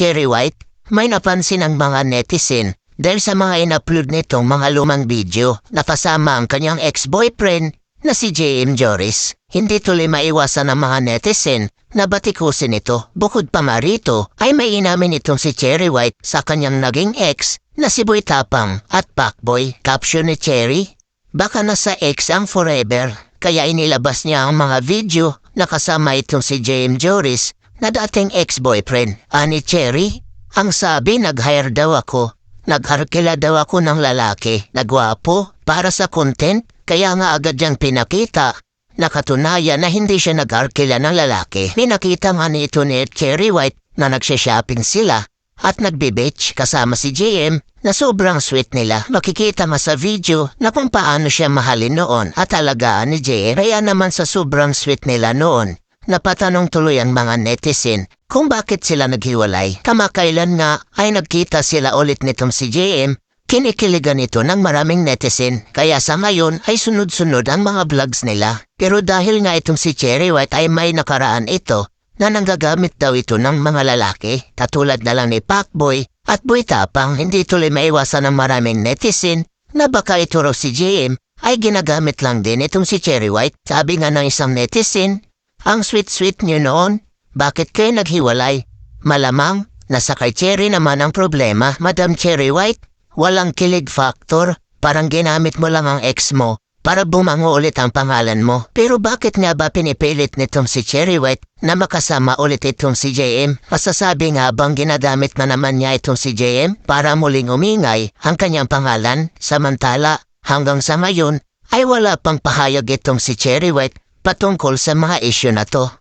Cherry White, may napansin ang mga netizen dahil sa mga in-upload nitong mga lumang video na kasama ang kanyang ex-boyfriend na si J.M. Joris. Hindi tuloy maiwasan ng mga netizen na batikusin ito. Bukod pa nga rito ay may inamin itong si Cherry White sa kanyang naging ex na si Boy Tapang at Pacboy. Caption ni Cherry, Baka nasa ex ang forever, kaya inilabas niya ang mga video na kasama itong si J.M. Joris na dating ex-boyfriend. Ani Cherry, ang sabi nag-hire daw ako. Nagharkila daw ako ng lalaki na gwapo para sa content, kaya nga agad niyang pinakita. Nakatunayan na hindi siya nag-arkila ng lalaki. Pinakita nga nito ni Cherry White na nagsha-shopping sila at nagbe-beach kasama si JM na sobrang sweet nila. Makikita nga sa video na kung paano siya mahalin noon at alagaan ni JM. Kaya naman sa sobrang sweet nila noon, napatanong tuloy ang mga netizen kung bakit sila naghiwalay. Kamakailan nga ay nagkita sila ulit nitong si JM Kinikiligan ito ng maraming netizen, kaya sa ngayon ay sunod-sunod ang mga vlogs nila. Pero dahil nga itong si Cherry White ay may nakaraan ito, na nanggagamit daw ito ng mga lalaki, katulad na lang ni Pacboy at Boy Tapang, hindi tuloy maiwasan ng maraming netizen na baka ito raw si JM ay ginagamit lang din itong si Cherry White. Sabi nga ng isang netizen, ang sweet-sweet niyo noon, bakit kayo naghiwalay? Malamang, nasa kay Cherry naman ang problema, Madam Cherry White. Walang kilig factor, parang ginamit mo lang ang ex mo para bumango ulit ang pangalan mo. Pero bakit nga ba pinipilit nitong si Cherry White na makasama ulit itong si JM? Masasabi nga bang ginagamit na naman niya itong si JM para muling umingay ang kanyang pangalan? Samantala, hanggang sa ngayon ay wala pang pahayag itong si Cherry White patungkol sa mga isyu na to.